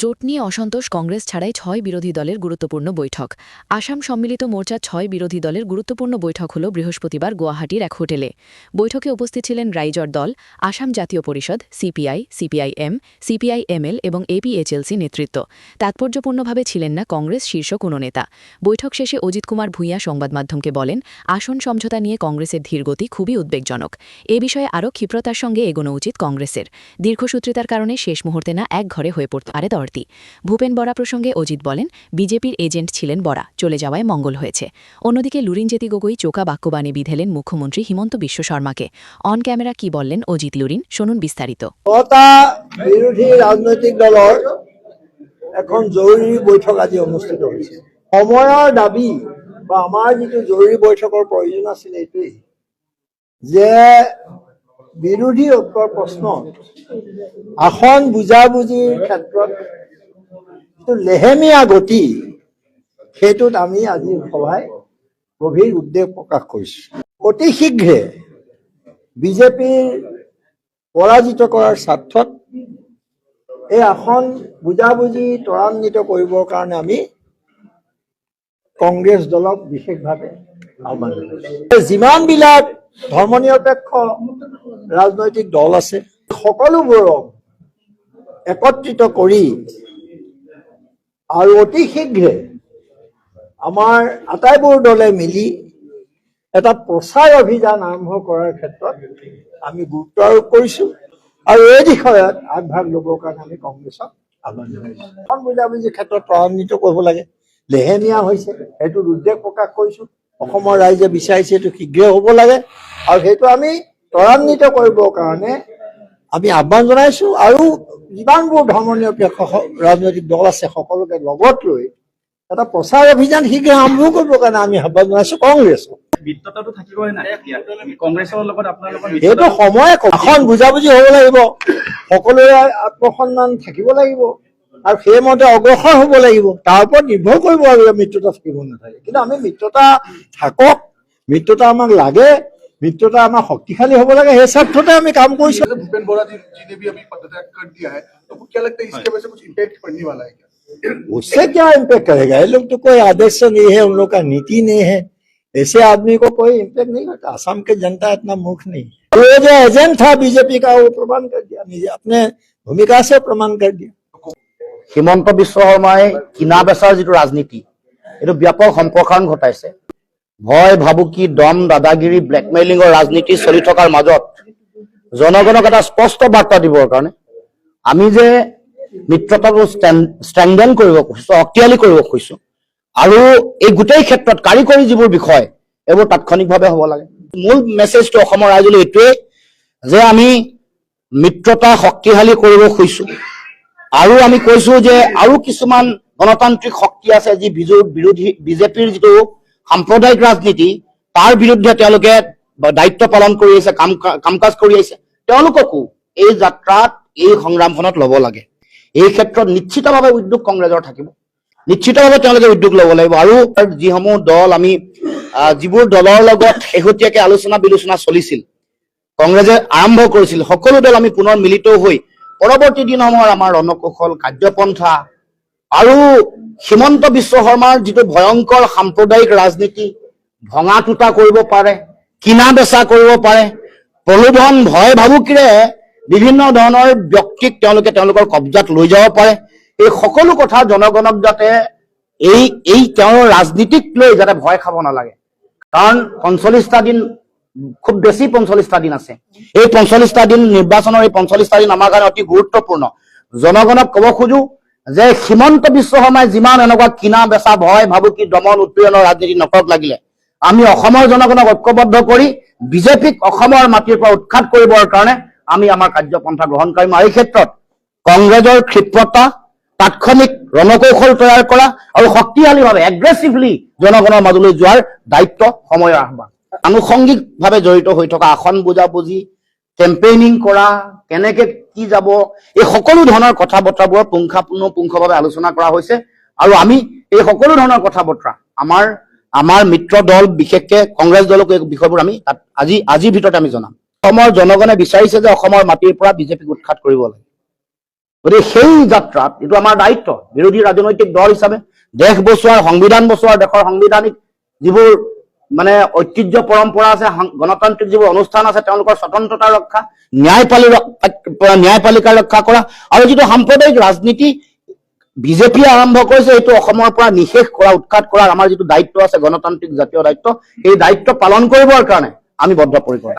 জোট নিয়ে অসন্তোষ কংগ্রেস ছাড়াই ছয় বিরোধী দলের গুরুত্বপূর্ণ বৈঠক। আসাম সম্মিলিত মোর্চার ছয় বিরোধী দলের গুরুত্বপূর্ণ বৈঠক হল বৃহস্পতিবার গুয়াহাটির এক হোটেলে। বৈঠকে উপস্থিত ছিলেন রাইজর দল, আসাম জাতীয় পরিষদ, সিপিআই, সিপিআইএম, সিপিআইএমএল এবং এপিএচএলসি নেতৃত্ব। তাৎপর্যপূর্ণভাবে ছিলেন না কংগ্রেস শীর্ষ কোনো নেতা। বৈঠক শেষে অজিত কুমার ভূঁইয়া সংবাদমাধ্যমকে বলেন, আসন সমঝোতা নিয়ে কংগ্রেসের ধীরগতি খুবই উদ্বেগজনক। এ বিষয়ে আরও ক্ষিপ্রতার সঙ্গে এগোনো উচিত কংগ্রেসের। দীর্ঘসূত্রিতার কারণে শেষ মুহূর্তে না এক ঘরে হয়ে পড়তে পারে দরতি ভূপেন বরা প্রসঙ্গে অজিত বলেন, বিজেপির এজেন্ট ছিলেন বরা, চলে যাওয়ায় মঙ্গল হয়েছে। অন্যদিকে লুরিনজেতি গগৈ চোকা বাক্যবাণী বিধেলেন মুখ্যমন্ত্রী হিমন্ত বিশ্ব শর্মাকে। অন ক্যামেরা কি বললেন অজিত লুরিন? শুনুন বিস্তারিত। ছটা বিৰোধী ৰাজনৈতিক দলৰ এখন জৰুৰী বৈঠক আজি অনুষ্ঠিত হৈছে সময়ৰ দাবি বা আমাৰ যিটো জৰুৰী বৈঠকৰ প্ৰয়োজন আছিল এইটোৱেই যে বিৰোধী ঐক্যৰ প্ৰশ্ন আসন বুজাবুজিৰ ক্ষেত্ৰত যিটো লেহেমীয়া গতি, সেইটোত আমি আজি সভাই গভীৰ উদ্বেগ প্ৰকাশ কৰিছোঁ। অতি শীঘ্ৰে বিজেপিৰ পৰাজিত কৰাৰ স্বাৰ্থত এই আসন বুজাবুজি ত্বৰান্বিত কৰিবৰ কাৰণে আমি কংগ্ৰেছ দলক বিশেষভাৱে আহ্বান জনাইছোঁ। যিমানবিলাক ধৰ্মনিৰপেক্ষ ৰাজনৈতিক দল আছে, সকলোবোৰক একত্ৰিত কৰি আৰু অতি শীঘ্ৰে আমাৰ আটাইবোৰ দলে মিলি এটা প্ৰচাৰ অভিযান আৰম্ভ কৰাৰ ক্ষেত্ৰত আমি গুৰুত্ব আৰোপ কৰিছো আৰু এই বিষয়ত আগভাগ ল'বৰ কাৰণে আমি কংগ্ৰেছক আহ্বান জনাইছো। এখন বুজাবুজিৰ ক্ষেত্ৰত ত্বৰান্বিত কৰিব লাগে। লেহেমীয়া হৈছে, সেইটোত উদ্বেগ প্ৰকাশ কৰিছো। অসমৰ ৰাইজে বিচাৰিছে এইটো শীঘ্ৰে হ'ব লাগে আৰু সেইটো আমি ত্বৰান্বিত কৰিবৰ কাৰণে আমি আহ্বান জনাইছো আৰু যিমানবোৰ ধৰ্মনিৰপেক্ষ ৰাজনৈতিক দল আছে সকলোকে লগত লৈ এটা প্ৰচাৰ অভিযান শীঘ্ৰে আৰম্ভ কৰিবৰ কাৰণে আমি আহ্বান জনাইছো কংগ্ৰেছক। মিত্ৰতা সময়ে। এখন বুজাবুজি হ'ব লাগিব। সকলোৰে আত্মসন্মান থাকিব লাগিব। আৰু সেইমতে অগ্ৰসৰ হ'ব লাগিব। তাৰ ওপৰত নিৰ্ভৰ কৰিব আৰু মিত্ৰতা থাকিব নাথাকে। কিন্তু আমি মিত্ৰতা থাকক। মিত্ৰতা আমাক লাগে। মিত্ৰতা আমাৰ শক্তিশালী হ'ব লাগে সেই স্বাৰ্থতে আমি কাম কৰিছো जैसे भूपेन बोरा जी जी ने भी अभी पदत्याग कर दिया है तो आपको क्या लगता है इसके वजह से कुछ इम्पैक्ट पड़ने वाला है क्या उससे क्या इम्पेक्ट करेगा ये लोग तो कोई आदर्श नहीं है उन लोग का नीति नहीं है ऐसे आदमी को कोई इम्पेक्ट नहीं करता असम की जनता इतना मूर्ख नहीं है और वो जो एजेंट था बीजेपी का वो प्रमाण कर दिया निजे अपने भूमिका से प्रमाण कर दिया হিমন্ত বিশ্ব শৰ্মাই কিনা বেচাৰ যিটো ৰাজনীতি এইটো ব্যাপক সম্প্ৰসাৰণ ঘটাইছে ভয় ভাবুকি দম, দাদাগিৰি ব্লেকমেইলিঙৰ ৰাজনীতি চলি থকাৰ মাজত জনগণক এটা স্পষ্ট বাৰ্তা দিবৰ কাৰণে আমি যে মিত্ৰতাটো ষ্ট্ৰেংডেন কৰিব খুজিছো শক্তিশালী কৰিব খুজিছো, আৰু এই গোটেই ক্ষেত্ৰত কাৰিকৰী যিবোৰ বিষয়, এইবোৰ তাৎক্ষণিকভাৱে হ'ব লাগে। মূল মেছেজটো অসমৰ ৰাইজলৈ এইটোৱেই যে আমি মিত্ৰতা শক্তিশালী কৰিব খুজিছো, আৰু আমি কৈছো যে আৰু কিছুমান গণতান্ত্ৰিক শক্তি আছে যি বিজু- বিৰোধী, বিজেপিৰ যিটো সাম্প্ৰদায়িক ৰাজনীতি, তাৰ বিৰুদ্ধে তেওঁলোকে দায়িত্ব পালন কৰি আহিছে কাম কাম কাজ কৰি আহিছে তেওঁলোককো এই যাত্ৰাত, এই সংগ্ৰামখনত ল'ব লাগে। এই ক্ষেত্ৰত নিশ্চিতভাৱে উদ্যোগ কংগ্ৰেছৰ থাকিব। নিশ্চিতভাৱে তেওঁলোকে উদ্যোগ ল'ব লাগিব আৰু যিসমূহ দল আমি যিবোৰ দলৰ লগত শেহতীয়াকৈ আলোচনা বিলোচনা চলিছিল, কংগ্ৰেছে আৰম্ভ কৰিছিল, সকলো দল আমি পুনৰ মিলিত হৈ পৰৱৰ্তী দিনসমূহৰ আমাৰ ৰণকৌশল, কাৰ্যপন্থা আৰু হিমন্ত বিশ্ব শৰ্মাৰ যিটো ভয়ংকৰ সাম্প্ৰদায়িক ৰাজনীতি, ভঙা টুটা কৰিব পাৰে, কিনা বেচা কৰিব পাৰে, প্ৰলোভন, ভয় ভাবুকিৰে বিভিন্ন ধৰণৰ ব্যক্তিক তেওঁলোকে তেওঁলোকৰ কব্জাত লৈ যাব পাৰে। এই সকলো কথা জনগণক যাতে এই এই তেওঁৰ ৰাজনীতিক লৈ যাতে ভয় খাব নালাগে। কাৰণ পঞ্চল্লিছটা দিন, খুব বেছি পঞ্চল্লিছটা দিন আছে। এই পঞ্চল্লিছটা দিন, নিৰ্বাচনৰ এই পঞ্চল্লিছটা দিন আমাৰ কাৰণে অতি গুৰুত্বপূৰ্ণ। জনগণক ক'ব খোজো যে হিমন্ত বিশ্ব শৰ্মাই যিমান এনেকুৱা কিনা বেচা ভয়, ভাবুকি, দমন উৎপীড়নৰ ৰাজনীতি নকৰক লাগিলে, আমি অসমৰ জনগণক ঐক্যবদ্ধ কৰি বিজেপিক অসমৰ মাটিৰ পৰা উৎখাত কৰিবৰ কাৰণে আমি আমাৰ কাৰ্যপন্থা গ্ৰহণ কৰিম আৰু এই ক্ষেত্ৰত কংগ্ৰেছৰ ক্ষিপ্ৰতা, তাৎক্ষণিক ৰণকৌশল তৈয়াৰ কৰা আৰু শক্তিশালীভাৱে এগ্ৰেছিভলি জনগণৰ মাজলৈ যোৱাৰ দায়িত্ব সময়ৰ আহ্বান। আনুষংগিকভাৱে জড়িত হৈ থকা আসন বুজাবুজি কেম্পেইনিং কৰা কেনেকে কি যাব এই সকলো ধৰণৰ কথা বতৰাবোৰৰ পুংখানুপুংখভাৱে আলোচনা কৰা হৈছে। আৰু আমি এই সকলো ধৰণৰ কথা বতৰা আমাৰ আমাৰ মিত্ৰ দল বিশেষকে কংগ্ৰেছ দলকো এই বিষয়বোৰ আমি তাত আজি আজিৰ ভিতৰতে আমি জনাম। অসমৰ জনগণে বিচাৰিছে যে অসমৰ মাটিৰ পৰা বিজেপিক উৎখাত কৰিব লাগে। গতিকে সেই যাত্ৰাত এইটো আমাৰ দায়িত্ব বিৰোধী ৰাজনৈতিক দল হিচাপে দেশ বচোৱাৰ সংবিধান বচোৱাৰ দেশৰ সাংবিধানিক যিবোৰ মানে ঐতিহ্য পৰম্পৰা আছে গণতান্ত্ৰিক যিবোৰ অনুষ্ঠান আছে, তেওঁলোকৰ স্বতন্ত্ৰতা ৰক্ষা, ন্যায়পালি ন্যায়পালিকা ৰক্ষা কৰা, আৰু যিটো সাম্প্ৰদায়িক ৰাজনীতি বিজেপিয়ে আৰম্ভ কৰিছে এইটো অসমৰ পৰা নিশেষ কৰা, উৎখাত কৰাৰ আমাৰ যিটো দায়িত্ব আছে, গণতান্ত্ৰিক জাতীয় দায়িত্ব, সেই দায়িত্ব পালন কৰিবৰ কাৰণে আমি বদ্ধপৰিকৰ।